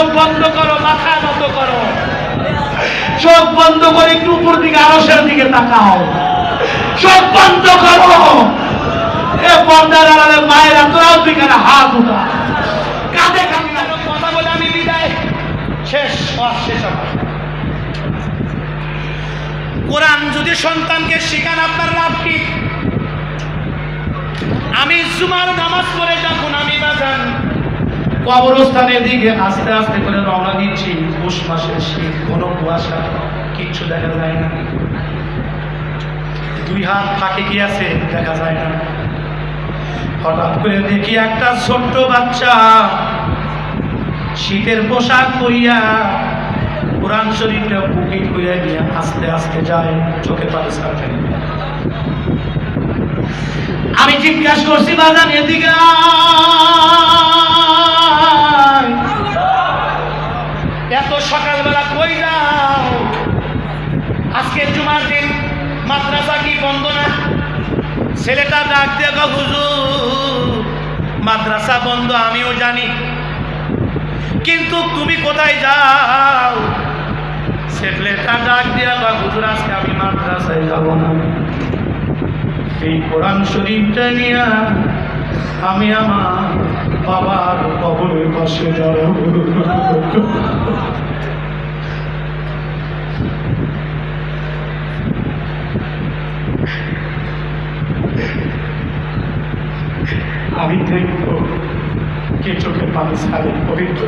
চোখ বন্ধ করো, মাথা নত করো। চোখ বন্ধ করে একটু উপর দিকে আরসের দিকে তাকাও। চোখ বন্ধ করো। এ পর্দার আড়ালে মায়েরা তোরাও কেন হাত উঠা। কাঁধে কাঁধে কথা বলে আমি বিদায়। শেষ শেষ কোরআন যদি সন্তানকে শেখান, আপনার লাভ কি? আমি জুমার নামাজ পড়ে যখন আমি বাজান কবরস্থানের দিকে আস্তে আস্তে করে রওনা দিচ্ছি। পৌষ মাসের শীত, কোনো কুয়াশা, কিচ্ছু দেখা যায় না। দুই হাত ফাঁকে কি আছে দেখা যায় না। হঠাৎ করে দেখি একটা ছোট্ট বাচ্চা। শীতের পোশাক পরিয়া কোরআন শরীফটা বুকে করে নিয়ে আস্তে আস্তে যায় চোখে পারে সাথে আমি জিজ্ঞাসা করছি বাজান এদিকে এত সকালবেলা কই যাও? আজকে জুমার দিন মাদ্রাসা কি বন্ধ না? ছেলেটা ডাক দিয়ে হুজুর, মাদ্রাসা বন্ধ, আমিও জানি। কিন্তু তুমি কোথায় যাও? ছেলেটা ডাক দিয়া গো হুজুর, আজকে আমি মাদ্রাসায় যাব না। এই কোরআন শরীফটা নিয়ে আমি আমার বাবার কবরের পাশে আমি দেখব কে চোখে পানি সারে পবিত্র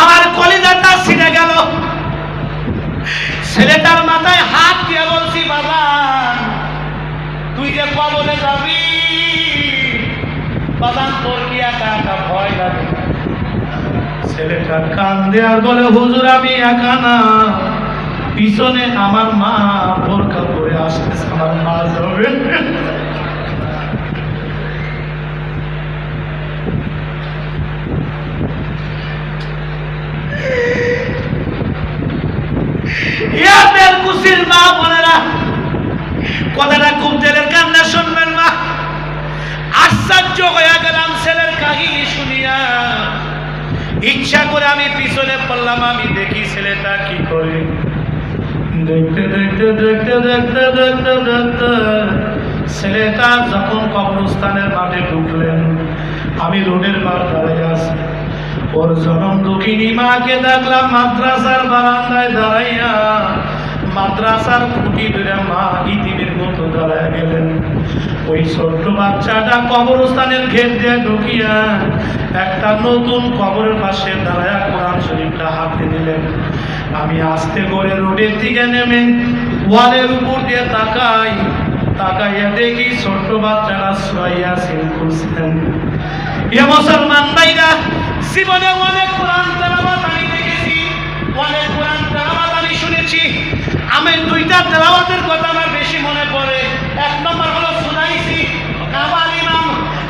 আমার কলিজাটা ছিঁড়ে গেল। ছেলেটার মাথায় হাত দিয়ে বলছি, বাবা। যে কবলে যাবি বাদান তোর কি একা একা ভয় লাগে? ছেলেটা কান দেওয়ার বলে, হুজুর, আমি একা না। পিছনে আমার মা বোরকা পরে আসতেছে আমার মা যাবে। কুসির মা বোনেরা কথাটা খুব জেলের কান্না শুনবেন মা আশ্চর্য হয়ে গেলাম ছেলের কাহিনী শুনিয়া ইচ্ছা করে আমি পিছনে পড়লাম, আমি দেখি ছেলেটা কি করে। দেখতে দেখতে দেখতে দেখতে দেখতে দেখতে ছেলেটা যখন কবরস্থানের মাঠে ঢুকলেন, আমি রোডের বার দাঁড়িয়ে আছি। ওর জনম দুঃখিনী মাকে দেখলাম মাদ্রাসার বারান্দায় দাঁড়াইয়া। মাদ্রাসার খুঁটি ধরে মা ইতিমের গেলেন। ওই ছোট্ট বাচ্চাটা কবরস্থানের দিয়ে ঢুকিয়া একটা নতুন কবরের পাশে দাঁড়ায় কোরআন শরীফটা হাতে দিলেন আমি আস্তে করে রোডের দিকে নেমে ওয়ালের উপর দিয়ে তাকাই। তাকাইয়া দেখি ছোট্ট বাচ্চারা শুয়াইয়া সিন করছেন এ মুসলমান ভাইরা, জীবনে অনেক কোরআন তেলাওয়াত আমি দেখেছি, অনেক কোরআন তেলাওয়াত আমি শুনেছি। আমি দুইটা তেলাওয়াতের কথা আমার বেশি মনে পড়ে। এক নম্বর হলো শুনাইছি কাবাল ইমাম।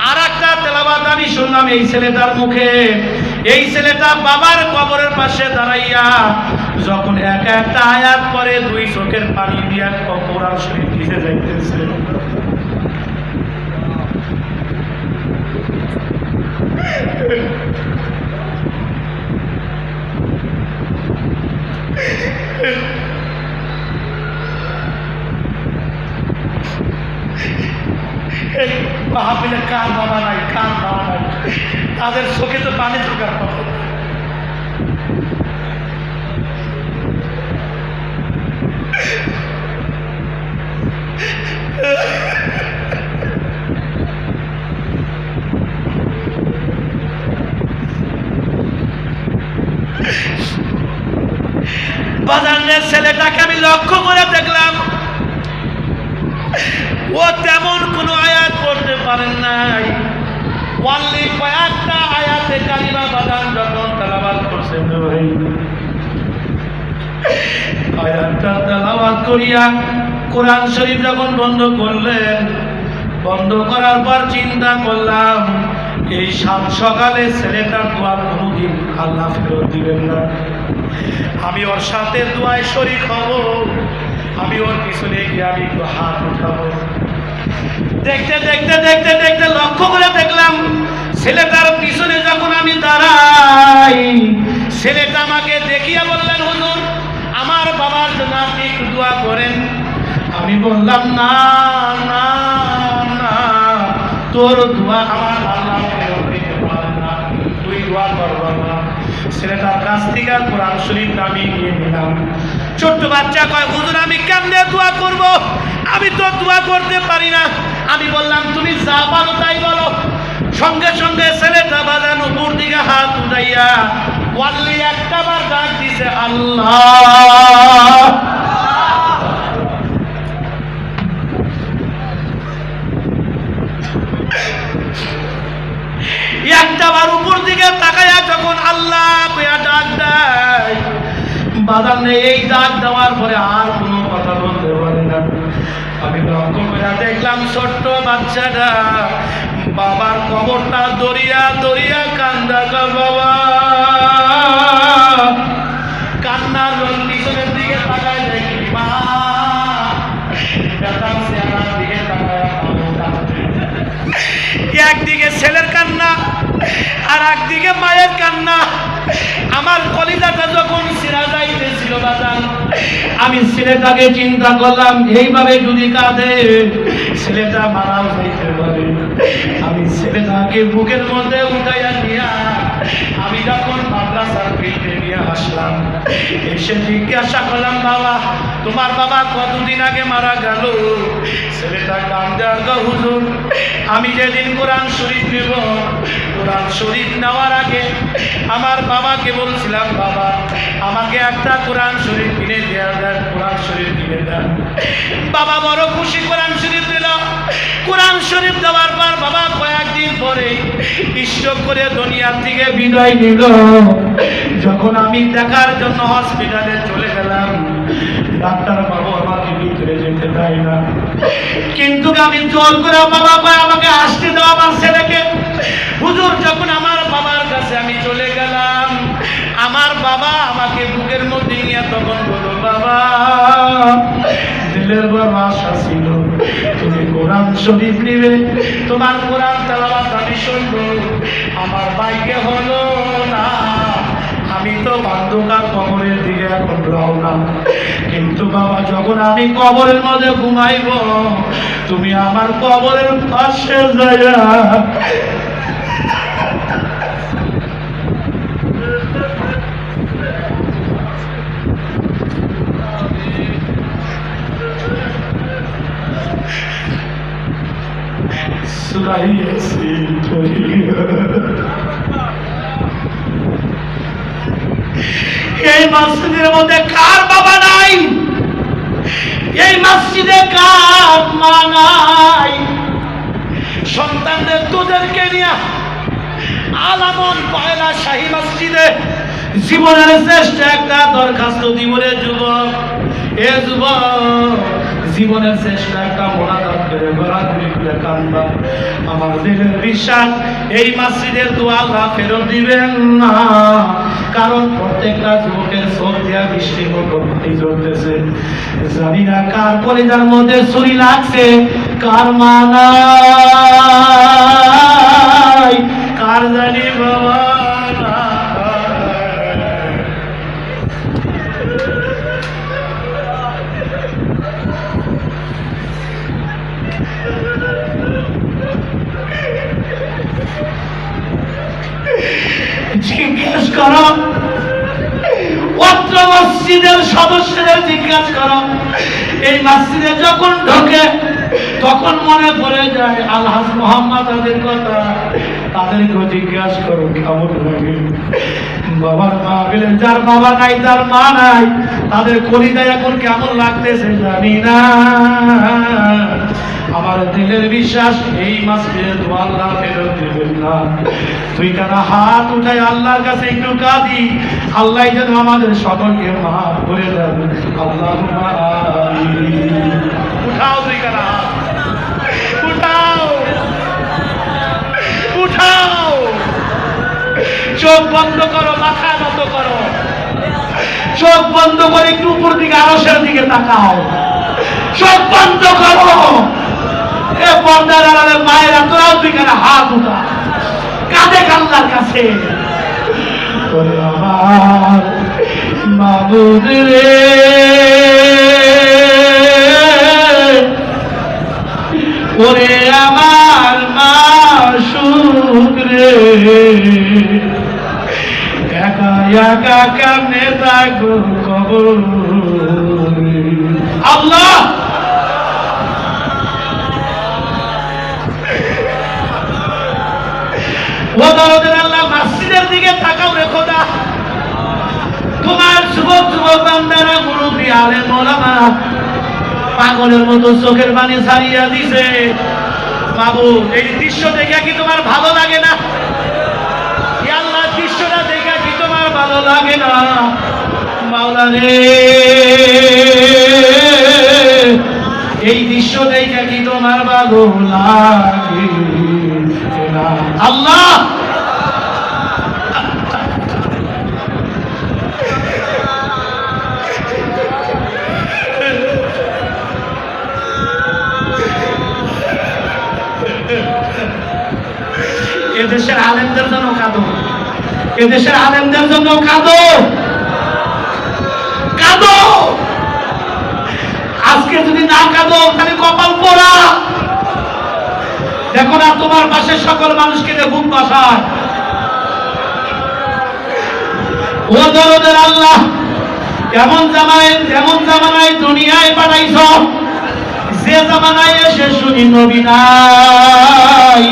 আর একটা তেলাওয়াত আমি শুনলাম এই ছেলেটার মুখে। এই ছেলেটা বাবার কবরের পাশে দাঁড়াইয়া যখন এক একটা আয়াত পরে দুই চোখের পানি দিয়া কোরআন শরীফ ভিজে যাইতেছে এই মাহফিলে কার বাবা নাই কার বাবা নাই তাদের চোখে তো পানি ঢোকার কথা বাজানের ছেলেটাকে আমি লক্ষ্য করে দেখলাম। ও তেমন কোনো আয়াত করতে পারেন নাই। ওয়ানলি কয়েকটা আয়াতে কালিমা বাদান যখন তেলাবাদ ভাই আয়াতটা তেলাবাদ করিয়া কোরআন শরীফ যখন বন্ধ করলেন, বন্ধ করার পর চিন্তা করলাম, এই সাত সকালে ছেলেটার দোয়া কোনোদিন আল্লাহ ফেরত দিবেন না। আমি ওর সাথে দোয়ায় শরিক হব। আমি ওর পিছনে গিয়ে আমি একটু হাত উঠাবো। দেখতে দেখতে দেখতে দেখতে লক্ষ্য করে দেখলাম, ছেলেটার পিছনে যখন আমি দাঁড়াই, ছেলেটা আমাকে দেখিয়া বললেন, হুজুর, আমার বাবার জন্য আপনি একটু দোয়া করেন। আমি বললাম, না না না, তোর দোয়া আমার আল্লাহ তুই দোয়া করব না ছেলেটার কাছ থেকে কোরআন শরীফ আমি নিয়ে নিলাম। ছোট্ট বাচ্চা কয়, হুজুর, আমি কেমনে দোয়া করব? আমি তো দোয়া করতে পারি না। আমি বললাম, তুমি যা পারো তাই বলো। সঙ্গে সঙ্গে ছেলেটা বাজান উপর দিকে হাত উঠাইয়া, ওয়াল্লি একটা বার ডাক দিছে আল্লাহ। বাদাম এই ডাক দেওয়ার পরে আর কোনো কথা বলতে পারে না। আমি করে দেখলাম ছোট্ট বাচ্চাটা বাবার কবরটা দরিয়া দরিয়া কান্দা গো বাবা। কান্নার পিছনের দিকে তাকায় দেখি একদিকে ছেলের কান্না আর একদিকে মায়ের কান্না। আমার কলিজাটা যখন সিরা যাইতেছিল বাজান, আমি ছেলেটাকে চিন্তা করলাম, এইভাবে যদি কাঁদে, ছেলেটা মারাও যাইতে পারে আমি ছেলেটাকে বুকের মধ্যে উঠাইয়া নিয়া, আমি যখন মাদ্রাসার ফিল্ডে নিয়ে আসলাম, এসে জিজ্ঞাসা করলাম, বাবা তোমার বাবা কতদিন আগে মারা গেল? ছেলেটা কান্দে আর হুজুর আমি যেদিন কোরআন শরীফ নেব, কোরআন শরীফ নেওয়ার আগে আমার বাবাকে বলছিলাম, বাবা, আমাকে একটা কোরআন শরীফ কিনে দেওয়া দেন কোরআন শরীফ কিনে দেন বাবা বড় খুশি, কোরআন শরীফ দিল কোরআন শরীফ দেওয়ার পর বাবা কয়েকদিন পরে স্ট্রোক করে দুনিয়ার থেকে বিদায় নিল। যখন আমি দেখার জন্য হসপিটালে চলে গেলাম ডাক্তার বাবু আমাকে ভিতরে যেতে দেয় না। কিন্তু আমি জোর করে বাবা আমাকে আসতে দাও আমার ছেলেকে। হুজুর, যখন আমার বাবার কাছে আমি চলে গেলাম, আমার বাবা আমাকে বুকের মধ্যে নিয়ে তখন বলো বাবা, দিলের বড় আশা ছিল তুমি কোরআন শরীফ নিবে, তোমার কোরআন তেলাওয়াত আমি শুনব। আমার বাইকে হলো না আমি তো বান্ধকার কবরের দিকে এখন রওনা। কিন্তু বাবা, যখন আমি কবরের মধ্যে ঘুমাইব, তুমি আমার কবরের পাশে যাইয়া সুরাইয়েছি এই মসজিদের মধ্যে কার বাবা নাই? এই মসজিদে কার মা নাই? সন্তানদের তোদেরকে নিয়ে আলামন পয়লা শাহী মসজিদে। জীবনের শ্রেষ্ঠ একটা দরখাস্ত জীবনের যুবক। এ যুবক, জীবনের শ্রেষ্ঠ একটা মোনাজাত আমার দিলের বিশ্বাস, এই ফেরত দিবেন না। কারণ প্রত্যেকটা যুবকের চোখ দিয়া বৃষ্টির মতো জানি না কার পরিধার মধ্যে ছুরি লাগছে, কার মানাই যখন ঢোকে, তখন মনে পড়ে যায়, আলহাজ মোহাম্মদ তাদের কথা। তাদেরকেও জিজ্ঞাসা করো, কেমন লাগে? বাবার মা গেলে যার বাবা নাই যার মা নাই। তাদের কলিদায় এখন কেমন লাগতেছে জানি না। আমার দিলের বিশ্বাস, এই মাসে আল্লাহ ফেরত দেবেন না। তুই কেন হাত উঠাই আল্লাহর কাছে একটু কাঁদি? আল্লাহ যেন আমাদের সকলকে মাফ করে দেন। আল্লাহ উঠাও তুই কেন উঠাও উঠাও চোখ বন্ধ করো মাথা নত করো চোখ বন্ধ করে একটু উপর দিকে আরসের দিকে তাকাও। চোখ বন্ধ করো। এ পর্দার আড়ালে মায়েরা তোরাও তুই কেন হাত উঠা কাঁদে কান্নার কাছে। আমার মাবুদ রে। ওরে আমার মা রে। একা একা কামনে থাকো কবর। আল্লাহ! দিকে তাকাও রে খোদা। তোমার যুবক যুবক বান্দারা, মুরব্বী আলে মোলামা পাগলের মতো চোখের পানি ছাড়িয়া দিছে। বাবু, এই দৃশ্য দেখে কি তোমার ভালো লাগে না? আল্লাহ দৃশ্যটা দেখে কি তোমার ভালো লাগে না? মাওলা রে। এই দৃশ্য দেখে কি তোমার ভালো লাগে আল্লাহ! এদেশের আলেমদের জন্য কাঁদো। এদেশের আলেমদের জন্য কাঁদো। কাঁদো। আজকে যদি না কাঁদো, তাহলে কপাল পোড়া। দেখো না, তোমার পাশে সকল মানুষকে দেখুন বাসায়। আল্লাহ এমন জামানায় এমন জামানায় দুনিয়ায় পাঠাইছ? যে জামানায় এসে শুনি নবী নাই।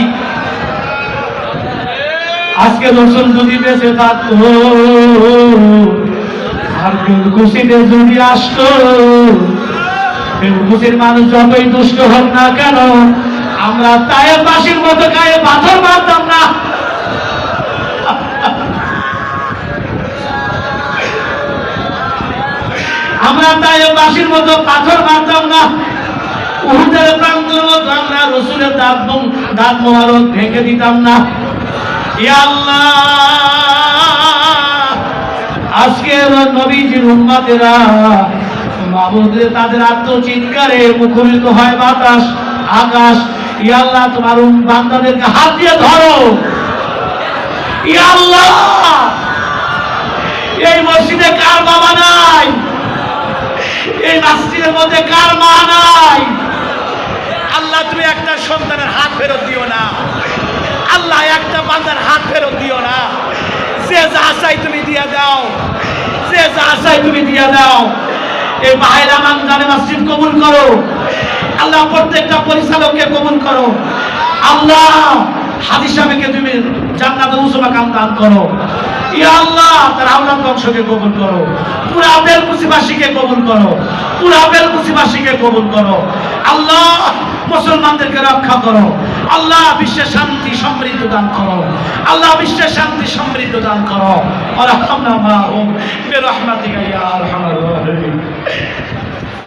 আজকে রসুল যদি বেঁচে থাকতো বেলকুশিতে যদি আসতো বেলকুশির মানুষ যতই দুষ্ট হোক না কেন, আমরা তায়ের বাসির মতো গায়ে পাথর মারতাম না। আমরা তায়ের বাসির মতো পাথর মারতাম না। উহুদের প্রান্তর মতো আমরা রসুলের দাঁত দাঁত মোহারত ভেঙে দিতাম না। আজকের নবীজির উম্মাতেরা মাহবুদের তাদের আত্মচিৎকারে মুখরিত হয় বাতাস, আকাশ। ইয়া আল্লাহ, তোমার বান্দাদেরকে হাত দিয়ে ধরো। ইয়া আল্লাহ, এই মসজিদে কার বাবা নাই? এই মসজিদের মধ্যে কার মা নাই? আল্লাহ, তুমি একটা সন্তানের হাত ফেরত দিও না। আল্লাহ একটা বান্দার হাত ফেরত দিও না। যে যা চাই তুমি দিয়া দাও। যে যা চাই তুমি দিয়া দাও। এই মাহের আমান জানে মসজিদ কবুল করো। আল্লাহ প্রত্যেকটা পরিচালককে কবুল করো। আল্লাহ হাদিস সাহেবকে তুমি জান্নাতে উঁচু কাম দান করো। ইয়া আল্লাহ তার আওলাদ বংশকে কবুল করো। পুরা বেলকুচিবাসীকে কবুল করো। পুরা বেলকুচিবাসীকে কবুল করো। আল্লাহ মুসলমানদেরকে রক্ষা করো। আল্লাহ বিশ্বে শান্তি, সমৃদ্ধ দান করো। আল্লাহ বিশ্বে শান্তি, সমৃদ্ধ দান করো। হোম বেরহমাতিকা ইয়া আরহামার রাহিমিন।